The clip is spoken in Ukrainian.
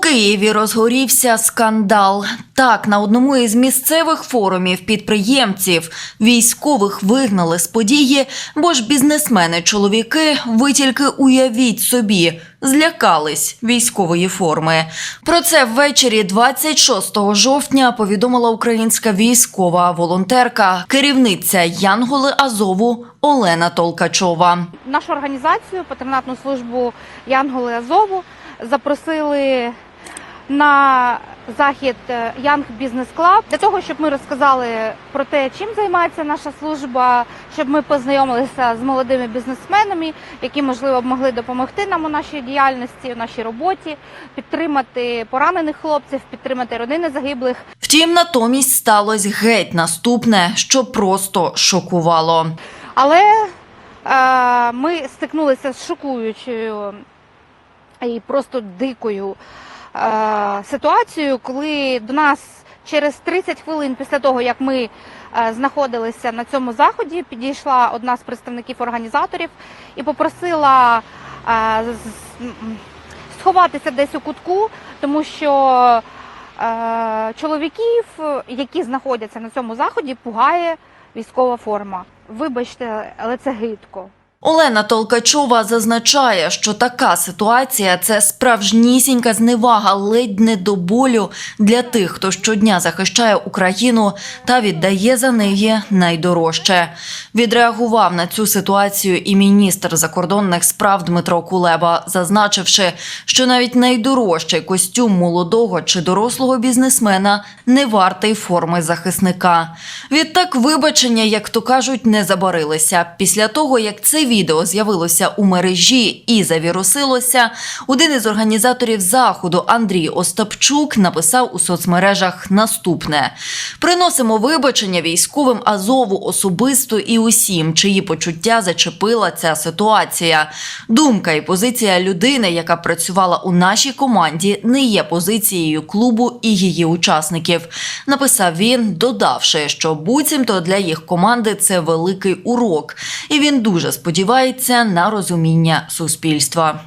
Києві розгорівся скандал. Так, на одному із місцевих форумів підприємців військових вигнали з події, бо ж бізнесмени-чоловіки, ви тільки уявіть собі, злякались військової форми. Про це ввечері 26 жовтня повідомила українська військова волонтерка, керівниця Янголи Азову Олена Толкачова. нашу організацію, патронатну службу Янголи Азову, запросили на захід е, Янг Бізнес Клаб для того, щоб ми розказали про те, чим займається наша служба, щоб ми познайомилися з молодими бізнесменами, які можливо б могли допомогти нам у нашій діяльності, у нашій роботі, підтримати поранених хлопців, підтримати родини загиблих. Втім, натомість сталося геть наступне, що просто шокувало. Але е, ми стикнулися з шокуючою і просто дикою е, ситуацією, коли до нас через 30 хвилин після того, як ми е, знаходилися на цьому заході, підійшла одна з представників організаторів і попросила е, сховатися десь у кутку, тому що чоловіків, які знаходяться на цьому заході, пугає військова форма. Вибачте, але це гидко. Олена Толкачова зазначає, що така ситуація це справжнісінька зневага ледь не до болю для тих, хто щодня захищає Україну та віддає за неї найдорожче. Відреагував на цю ситуацію і міністр закордонних справ Дмитро Кулеба, зазначивши, що навіть найдорожчий костюм молодого чи дорослого бізнесмена не вартий форми захисника. Відтак, вибачення, як то кажуть, не забарилися. Після того, як це відео з'явилося у мережі і завірусилося, один із організаторів заходу Андрій Остапчук написав у соцмережах наступне: приносимо вибачення військовим Азову особисто і усім, чиї почуття зачепила ця ситуація. Думка і позиція людини, яка працювала у нашій команді, не є позицією клубу і її учасників. Написав він, додавши, що буцімто для їх команди це великий урок, і він дуже сподівається на розуміння суспільства.